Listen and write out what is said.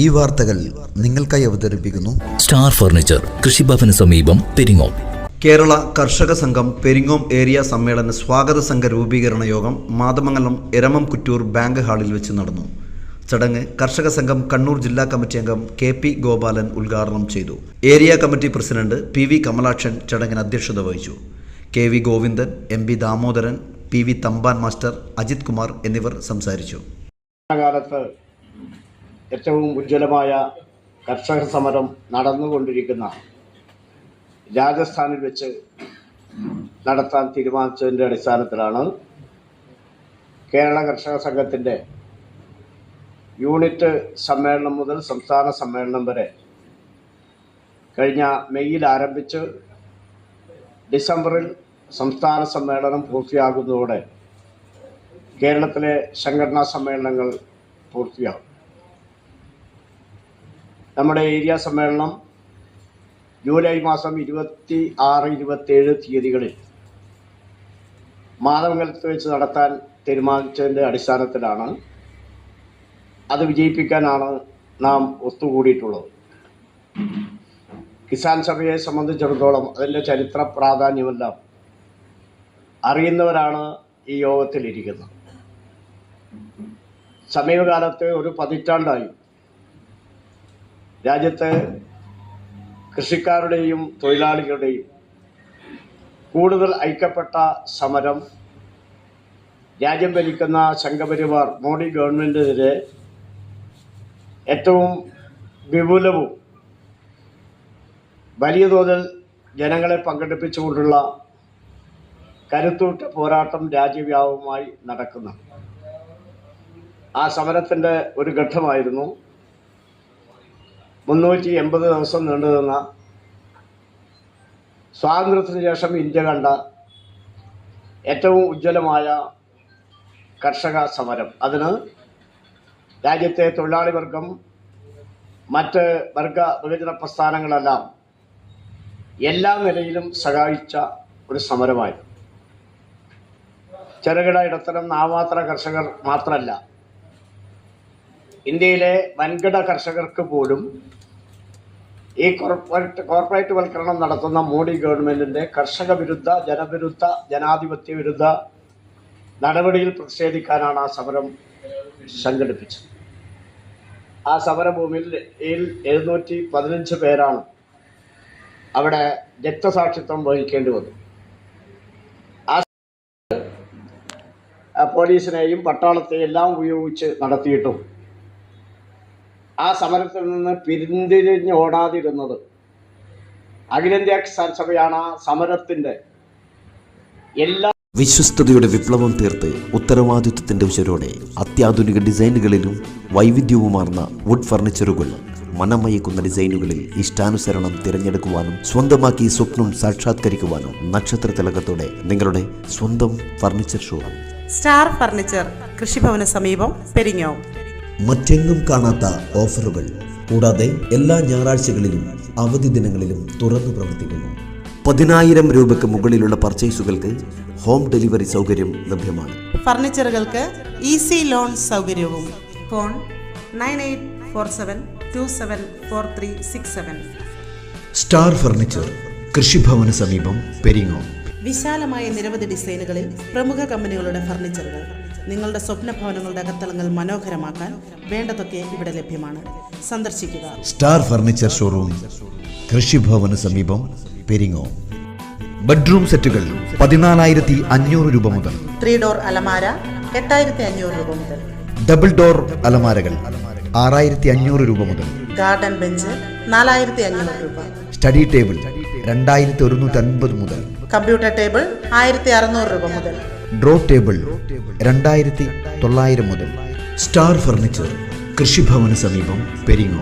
ഈ വാർത്തകൾ നിങ്ങൾക്കായി അവതരിപ്പിക്കുന്നു സ്റ്റാർ ഫർണിച്ചർ കൃഷിഭവന് സമീപം പെരിങ്ങോം. കേരള കർഷക സംഘം പെരിങ്ങോം ഏരിയ സമ്മേളന സ്വാഗത സംഘ രൂപീകരണ യോഗം മാതമംഗലം എരമം കുറ്റൂർ ബാങ്ക് ഹാളിൽ വെച്ച് നടന്നു. ചടങ്ങ് കർഷക സംഘം കണ്ണൂർ ജില്ലാ കമ്മിറ്റി അംഗം കെ പി ഗോപാലൻ ഉദ്ഘാടനം ചെയ്തു. Area committee president P V Kamalakshan ചടങ്ങിന് അധ്യക്ഷത വഹിച്ചു. K V Govindan M P Damodaran P V Thampan master Ajith Kumar എന്നിവർ സംസാരിച്ചു. കാലത്ത് ഏറ്റവും ഉജ്ജ്വലമായ കർഷക സമരം നടന്നുകൊണ്ടിരിക്കുന്ന രാജസ്ഥാനിൽ വെച്ച് നടത്താൻ തീരുമാനിച്ചതിന്റെ അടിസ്ഥാനത്തിലാണ് കേരള കർഷക സംഘത്തിന്റെ യൂണിറ്റ് സമ്മേളനം മുതൽ സംസ്ഥാന സമ്മേളനം വരെ കഴിഞ്ഞ മെയ്യിൽ ആരംഭിച്ച് ഡിസംബറിൽ സംസ്ഥാന സമ്മേളനം പൂർത്തിയാകുന്നതോടെ കേരളത്തിലെ സംഘടനാ സമ്മേളനങ്ങൾ പൂർത്തിയാകും. നമ്മുടെ ഏരിയ സമ്മേളനം ജൂലൈ മാസം ഇരുപത്തി ആറ് ഇരുപത്തേഴ് തീയതികളിൽ മാധവങ്കലത്ത് വെച്ച് നടത്താൻ തീരുമാനിച്ചതിന്റെ അടിസ്ഥാനത്തിലാണ് അത് വിജയിപ്പിക്കാനാണ് നാം ഒത്തുകൂടിയിട്ടുള്ളത്. കിസാൻ സഭയെ സംബന്ധിച്ചിടത്തോളം അതിന്റെ ചരിത്ര പ്രാധാന്യമെല്ലാം അറിയുന്നവരാണ് ഈ യോഗത്തിലിരിക്കുന്നത്. സമീപകാലത്ത് ഒരു പതിറ്റാണ്ടായി രാജ്യത്ത് കൃഷിക്കാരുടെയും തൊഴിലാളികളുടെയും കൂടുതൽ ഐക്യപ്പെട്ട സമരം രാജ്യം ഭരിക്കുന്ന സംഘപരിവാർ മോഡി ഗവൺമെന്റിനെതിരെ ഏറ്റവും വിപുലവും വലിയ തോതിൽ ജനങ്ങളെ പങ്കെടുപ്പിച്ചുകൊണ്ടുള്ള കരുത്തൂറ്റ പോരാട്ടം രാജ്യവ്യാപകമായി നടക്കുന്നു. ആ സമരത്തിന്റെ ഒരു ഘട്ടമായിരുന്നു മുന്നൂറ്റി എൺപത് ദിവസം നീണ്ടുനിന്ന സ്വാതന്ത്ര്യത്തിന് ശേഷം ഇന്ത്യ കണ്ട ഏറ്റവും ഉജ്ജ്വലമായ കർഷക സമരം. അതിന് രാജ്യത്തെ തൊഴിലാളി വർഗം മറ്റ് വർഗ വിഭജന പ്രസ്ഥാനങ്ങളെല്ലാം എല്ലാ നിലയിലും സഹായിച്ച ഒരു സമരമായിരുന്നു. ചെറുകിട ഇടത്തരം നാമാത്ര കർഷകർ മാത്രമല്ല ഇന്ത്യയിലെ വൻകിട കർഷകർക്ക് പോലും ഈ കോർപ്പറേറ്റ് കോർപ്പറേറ്റ് വൽക്കരണം നടത്തുന്ന മോഡി ഗവൺമെന്റിന്റെ കർഷക വിരുദ്ധ ജനവിരുദ്ധ ജനാധിപത്യ വിരുദ്ധ നടപടിയിൽ പ്രതിഷേധിക്കാനാണ് ആ സമരം സംഘടിപ്പിച്ചത്. ആ സമരഭൂമിയിൽ എഴുന്നൂറ്റി പതിനഞ്ച് പേരാണ് അവിടെ രക്തസാക്ഷിത്വം വഹിക്കേണ്ടി വന്നു. ആ പോലീസിനെയും പട്ടാളത്തെയും എല്ലാം ഉപയോഗിച്ച് നടത്തിയിട്ടും ആ സമരത്തിൽ നിന്ന് പിന്തിരിഞ്ഞ് ഓടാതിരുന്നത് അഖിലേന്ത്യാ കിസാൻ സഭയാണ് ആ സമരത്തിന്റെ എല്ലാ വിശ്വസ്തയുടെ വിപ്ലവം തീർത്ത് ഉത്തരവാദിത്വത്തിന്റെ ഉച്ചരോടെ അത്യാധുനിക ഡിസൈനുകളിലും വൈവിധ്യവുമാർന്ന വുഡ് ഫർണിച്ചറുകൾ മനമയക്കുന്ന ഡിസൈനുകളിൽ ഇഷ്ടാനുസരണം തിരഞ്ഞെടുക്കുവാനും സ്വന്തമാക്കി സ്വപ്നം സാക്ഷാത്കരിക്കുവാനും നക്ഷത്ര തിലകത്തോടെ നിങ്ങളുടെ സ്വന്തം ഫർണിച്ചർ ഷോറൂം. സ്റ്റാർ ഫർണിച്ചർ കൃഷിഭവന സമീപം പെരിങ്ങോം. മറ്റെങ്ങും കാണാത്ത ഓഫറുകൾ. കൂടാതെ എല്ലാ ഞായറാഴ്ചകളിലും അവധി ദിനങ്ങളിലും തുറന്നു പ്രവർത്തിക്കുന്നു. പതിനായിരം രൂപയ്ക്ക് മുകളിലുള്ള പർച്ചേസുകൾക്ക് ഹോം ഡെലിവറി സൗകര്യം ലഭ്യമാണ്. ഫർണിച്ചറുകൾക്ക് ഈസി ലോൺ സൗകര്യവും. Phone nine eight four seven two seven four three six seven. Star furniture കൃഷിഭവന സമീപം പെരിങ്ങോം. വിശാലമായ നിരവധി ഡിസൈനുകളിൽ പ്രമുഖ കമ്പനികളുടെ ഫർണിച്ചറുകൾ. നിങ്ങളുടെ സ്വപ്ന ഭവനങ്ങളുടെ അകത്തളങ്ങൾ മനോഹരമാക്കാൻ വേണ്ടതൊക്കെ ഇവിടെ ലഭ്യമാണ്. സന്ദർശിക്കുക. സ്റ്റാർ ഫർണിച്ചർ ഷോറൂം കൃഷിഭവന് സമീപം പെരിങ്ങോ. ബെഡ്റൂം സെറ്റുകൾ പതിനാലായിരത്തി അഞ്ഞൂറ് രൂപ മുതൽ. ത്രീ ഡോർ അലമാര എട്ടായിരത്തി അഞ്ഞൂറ് രൂപ മുതൽ. ഡബിൾ ഡോർ അലമാരകൾ ആറായിരത്തി അഞ്ഞൂറ് രൂപ മുതൽ. ഗാർഡൻ ബെഞ്ച് നാലായിരത്തി അഞ്ഞൂറ് രൂപ. സ്റ്റഡി ടേബിൾ രണ്ടായിരത്തി ഒരുന്നൂറ്റി അൻപത് മുതൽ. കമ്പ്യൂട്ടർ ടേബിൾ ആയിരത്തി അറുന്നൂറ് രൂപ മുതൽ. ഡ്രോ ടേബിൾ രണ്ടായിരത്തി തൊള്ളായിരം മുതൽ. സ്റ്റാർ ഫർണിച്ചർ കൃഷിഭവന് സമീപം പെരിങ്ങോ.